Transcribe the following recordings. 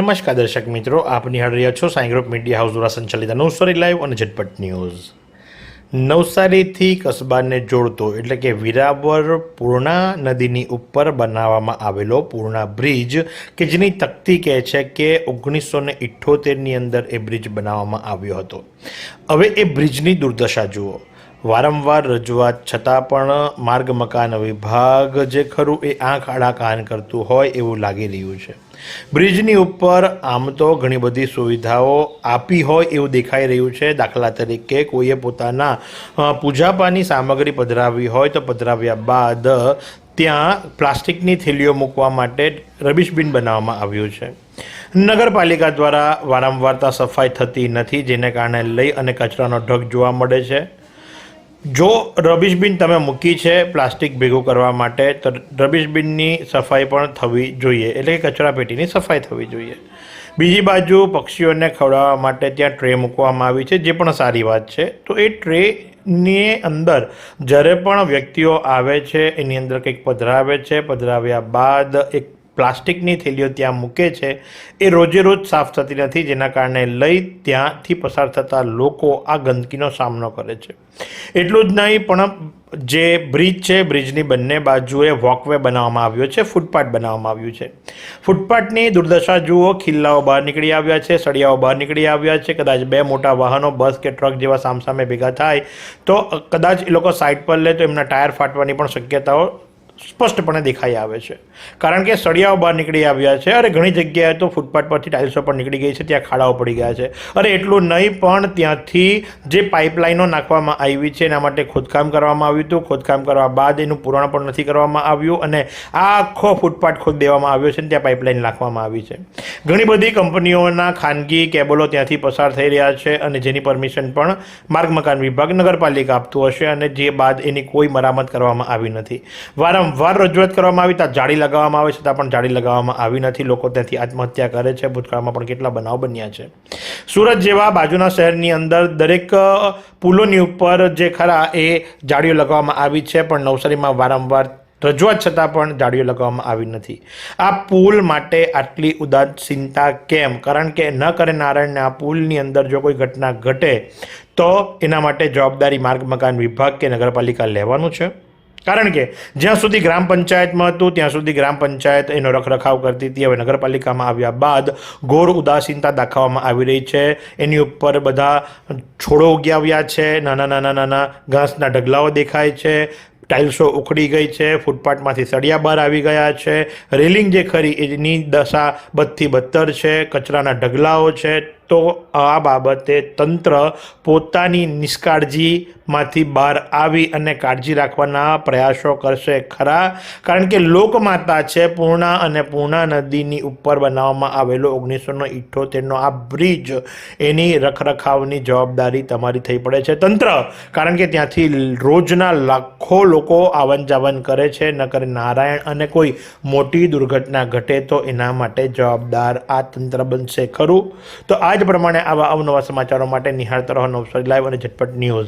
નમસ્કાર દર્શક મિત્રો, આપ નિહાળ રહ્યા છો સાંઈ ગ્રુપ મીડિયા હાઉસ દ્વારા સંચાલિત નવસારી લાઈવ અને ઝટપટ ન્યૂઝ. નવસારીથી કસ્બાને જોડતો એટલે કે વિરાવર પૂર્ણા નદીની ઉપર બનાવવામાં આવેલો પૂર્ણા બ્રિજ કે જેની તકતી કહે છે કે ઓગણીસો ને ઇઠ્ઠોતેરની અંદર એ બ્રિજ બનાવવામાં આવ્યો હતો. હવે એ બ્રિજની દુર્દશા જુઓ. વારંવાર રજૂઆત છતાં પણ માર્ગ, મકાન, વિભાગ જે ખરું એ આંખ, આડા, કાન કરતું હોય એવું લાગી રહ્યું છે. બ્રિજની ઉપર આમ તો ઘણી બધી સુવિધાઓ આપી હોય એવું દેખાઈ રહ્યું છે. દાખલા તરીકે કોઈએ પોતાના પૂજાપાની સામગ્રી પધરાવી હોય તો પધરાવ્યા બાદ ત્યાં પ્લાસ્ટિકની થેલીઓ મૂકવા માટે રબીશ બિન બનાવવામાં આવ્યું છે. નગરપાલિકા દ્વારા વારંવાર ત્યાં સફાઈ થતી નથી, જેને કારણે લઈ અને કચરાનો ઢગ જોવા મળે છે. જો રબીશ બિન તમે મૂકી છે પ્લાસ્ટિક ભેગું કરવા માટે, તો રબીશ બિનની સફાઈ પણ થવી જોઈએ. એટલે કે કચરા સફાઈ થવી જોઈએ. બીજી બાજુ પક્ષીઓને ખવડાવવા માટે ત્યાં ટ્રે મૂકવામાં આવી છે, જે પણ સારી વાત છે. તો એ ટ્રેની અંદર જ્યારે પણ વ્યક્તિઓ આવે છે, એની અંદર કંઈક પધરાવે છે, પધરાવ્યા બાદ એક પ્લાસ્ટિકની થેલીઓ ત્યાં મૂકે છે, એ રોજે રોજ સાફ થતી નથી, જેના કારણે લઈ ત્યાંથી પસાર થતા લોકો આ ગંદકીનો સામનો કરે છે. એટલું જ નહીં, પણ જે બ્રિજ છે, બ્રિજની બંને બાજુએ વોકવે બનાવવામાં આવ્યો છે, ફૂટપાથ બનાવવામાં આવ્યું છે. ફૂટપાથની દુર્દશા જુઓ, ખિલ્લાઓ બહાર નીકળી આવ્યા છે, સળિયાઓ બહાર નીકળી આવ્યા છે, કદાચ બે મોટા વાહનો, બસ કે ટ્રક જેવા સામસામે ભેગા થાય, તો કદાચ એ લોકો સાઈડ પર લે, તો એમના ટાયર ફાટવાની પણ શક્યતાઓ સ્પષ્ટપણે દેખાઈ આવે છે. કારણ કે સળિયાઓ બહાર નીકળી આવ્યા છે અરે ઘણી જગ્યાએ તો ફૂટપાથ પરથી ટાઇલ્સો પણ નીકળી ગઈ છે, ત્યાં ખાડાઓ પડી ગયા છે. અરે, એટલું નહીં પણ ત્યાંથી જે પાઇપલાઇનો નાખવામાં આવી છે, એના માટે ખોદકામ કરવામાં આવ્યું હતું. ખોદકામ કરવા બાદ એનું પુરાણ પણ નથી કરવામાં આવ્યું અને આખો ફૂટપાથ ખોદ દેવામાં આવ્યો છે ત્યાં પાઇપલાઇન નાખવામાં આવી છે. ઘણી બધી કંપનીઓના ખાનગી કેબલો ત્યાંથી પસાર થઈ રહ્યા છે અને જેની પરમિશન પણ માર્ગ મકાન વિભાગ નગરપાલિકા આપતું હશે અને જે બાદ એની કોઈ મરામત કરવામાં આવી નથી. વારંવાર રજૂઆત કરવામાં આવી, ત્યાં જાળી લગાવવામાં આવે છતાં પણ જાળી લગાવવામાં આવી નથી. લોકો ત્યાંથી આત્મહત્યા કરે છે. ભૂતકાળમાં પણ કેટલા બનાવ બન્યા છે. સુરત જેવા બાજુના શહેરની અંદર દરેક પુલોની ઉપર જે ખરા એ જાળીઓ લગાવવામાં આવી છે, પણ નવસારીમાં વારંવાર રજૂઆત છતાં પણ જાળીઓ લગાવવામાં આવી નથી. આ પુલ માટે આટલી ઉદાસીનતા કેમ? કારણ કે ન કરે નારાયણને આ પુલની અંદર જો કોઈ ઘટના ઘટે, તો એના માટે જવાબદારી માર્ગ, મકાન વિભાગ કે નગરપાલિકા લેવાનું છે. કારણ કે જ્યાં સુધી ગ્રામ પંચાયતમાં હતું, ત્યાં સુધી ગ્રામ પંચાયત એનો રખરખાવ કરતી હતી. હવે નગરપાલિકામાં આવ્યા બાદ ઘોર ઉદાસીનતા દાખવવામાં આવી રહી છે. એની ઉપર બધા છોડો ઉગ્યાવ્યા છે. નાના નાના નાના ઘાસના ઢગલાઓ દેખાય છે. ટાઇલ્સો ઉખડી ગઈ છે. ફૂટપાથમાંથી સળિયા બહાર આવી ગયા છે. રેલિંગ જે ખરી, એની દશા બદથી બદતર છે. કચરાના ઢગલાઓ છે. તો આ બાબતે તંત્ર પોતાની નિષ્કાળજીમાંથી બહાર આવી અને કાળજી રાખવાના પ્રયાસો કરશે ખરા? કારણ કે લોકમાતા છે, પૂર્ણા અને પૂર્ણા નદીની ઉપર બનાવવામાં આવેલો ઓગણીસોનો ઇઠ્ઠોતેરનો આ બ્રિજ, એની રખરખાવની જવાબદારી તમારી થઈ પડે છે તંત્ર. કારણ કે ત્યાંથી રોજના લાખો લોકો આવન જાવન કરે છે નકર નારાયણ અને કોઈ મોટી દુર્ઘટના ઘટે તો એના માટે જવાબદાર આ તંત્ર બનશે ખરું? તો આ જ પ્રમાણે આવા અવનવા સમાચારો માટે નિહાળતા રહો નવસારી લાઈવ અને ઝટપટ ન્યૂઝ.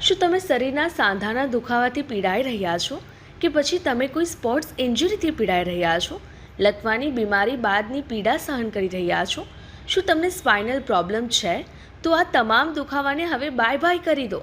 શું તમે શરીરના સાંધાના દુખાવાથી પીડાઈ રહ્યા છો? કે પછી તમે કોઈ સ્પોર્ટ્સ ઇન્જરીથી પીડાઈ રહ્યા છો? લકવાની બીમારી બાદની પીડા સહન કરી રહ્યા છો? શું તમને સ્પાઇનલ પ્રોબ્લેમ છે? તો આ તમામ દુખાવાને હવે બાય બાય કરી દો.